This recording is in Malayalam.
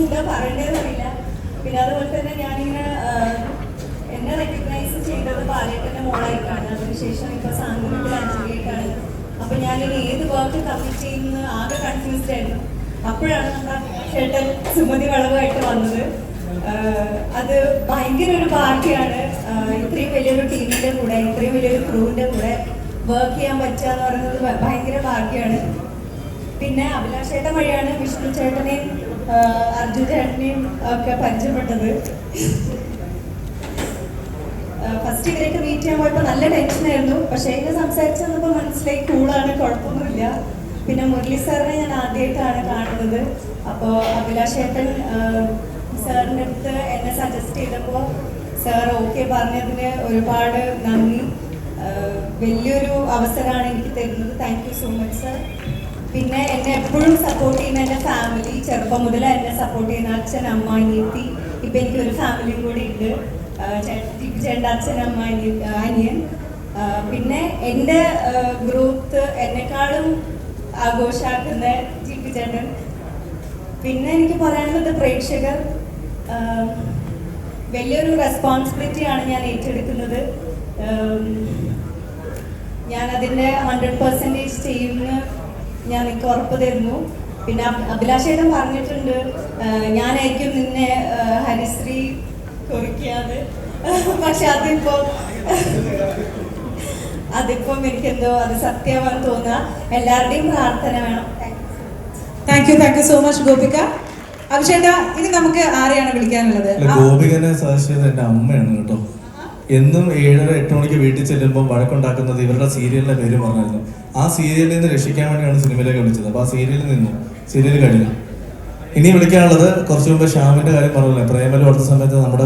എന്താ പറയേണ്ടതെന്ന് അറിയില്ല പിന്നെ അതുപോലെ തന്നെ ഞാനിങ്ങനെ എന്നെ റെക്കഗ്നൈസ് ചെയ്തത് പാലേട്ടന്റെ മോളായിട്ടാണ്. അതിനുശേഷം ഇപ്പോൾ സാങ്കേതിക അഞ്ജലിയായിട്ടാണ് അപ്പൊ ഞാനിനി ഏത് വർക്ക് കമ്മിറ്റ് ചെയ്യുന്ന ആകെ കൺഫ്യൂസ്ഡ് ആയിരുന്നു. അപ്പോഴാണ് നമ്മുടെ ചേട്ടൻ സുമതി വളവായിട്ട് വന്നത്. അത് ഭയങ്കര ഒരു ഭാഗ്യമാണ് ഇത്രയും വലിയൊരു ടീമിന്റെ കൂടെ ഇത്രയും വലിയൊരു ക്രൂവിന്റെ കൂടെ വർക്ക് ചെയ്യാൻ പറ്റുക എന്ന് പറയുന്നത് ഭയങ്കര ഭാഗ്യമാണ് പിന്നെ അഭിലാഷ് ചേട്ടൻ വഴിയാണ് വിഷ്ണു ചേട്ടനെയും അർജുൻ ഒക്കെ പരിചയപ്പെട്ടത്. ഫസ്റ്റ് ഇവരൊക്കെ മീറ്റ് ചെയ്യാൻ പോയപ്പോൾ നല്ല ടെൻഷനായിരുന്നു പക്ഷേ ഇങ്ങനെ സംസാരിച്ച് വന്നപ്പോൾ മനസ്സിലായി കൂളാണ് കുഴപ്പമൊന്നുമില്ല. പിന്നെ മുരളി സാറിനെ ഞാൻ ആദ്യമായിട്ടാണ് കാണുന്നത്. അപ്പോൾ അഭിലാഷേട്ടൻ സാറിന്റെ അടുത്ത് എന്നെ സജസ്റ്റ് ചെയ്തപ്പോൾ സാർ ഓക്കെ പറഞ്ഞതിന് ഒരുപാട് നന്ദി. വലിയൊരു അവസരമാണ് എനിക്ക് തരുന്നത്. Thank you so much sir പിന്നെ എന്നെ എപ്പോഴും സപ്പോർട്ട് ചെയ്യുന്ന എന്റെ ഫാമിലി ചെറുപ്പം മുതൽ എന്നെ സപ്പോർട്ട് ചെയ്യുന്ന അച്ഛൻ അമ്മ അനിയത്തി. ഇപ്പം എനിക്കൊരു ഫാമിലിയും കൂടി ഉണ്ട്. ചേട്ട അച്ഛൻ അമ്മ അനിയ അനിയൻ. പിന്നെ എന്റെ ഗ്രൂപ്പ് എന്നെക്കാളും ആഘോഷാക്കുന്ന ജിപ്പി ചേട്ടൻ. പിന്നെ എനിക്ക് പറയാനുള്ളത് പ്രേക്ഷകർ വലിയൊരു റെസ്പോൺസിബിലിറ്റിയാണ് ഞാൻ ഏറ്റെടുക്കുന്നത്. ഞാനതിന്റെ ഹൺഡ്രഡ് പെർസെന്റേജ് ചെയ്യുമെന്ന് ഞാൻ എനിക്ക് ഉറപ്പ് തരുന്നു പിന്നെ അഭിലാഷേട്ടൻ പറഞ്ഞിട്ടുണ്ട് ഞാനായിരിക്കും നിന്നെ ഹരിശ്രീ കുറിക്കാതെ. പക്ഷെ അതിപ്പോ അതിപ്പം എനിക്കെന്തോ അത് സത്യമാണെന്ന് തോന്നുക. എല്ലാവരുടെയും പ്രാർത്ഥന വേണം. Thank you thank you so much Gopika. അഭിഷേക ഇനി നമുക്ക് ആരെയാണ് വിളിക്കാനുള്ളത്? ഗോപികനെ സജസ്റ്റ് എന്റെ അമ്മയാണ് കേട്ടോ. എന്നും ഏഴര എട്ട് മണിക്ക് വീട്ടിൽ ചെല്ലുമ്പോൾ വഴക്കുണ്ടാക്കുന്നത് ഇവരുടെ സീരിയലിന്റെ പേര് പറഞ്ഞായിരുന്നു. ആ സീരിയലിൽ നിന്ന് രക്ഷിക്കാൻ വേണ്ടിയാണ് സിനിമയിലേക്ക് വിളിച്ചത്. അപ്പൊ ആ സീരിയലിൽ നിന്നു സീരിയൽ കഴിഞ്ഞു. ഇനി വിളിക്കാനുള്ളത് കുറച്ചു മുമ്പ് ശ്യാമിന്റെ കാര്യം പറഞ്ഞില്ലേ. പ്രേമലു അടുത്ത സമയത്ത് നമ്മുടെ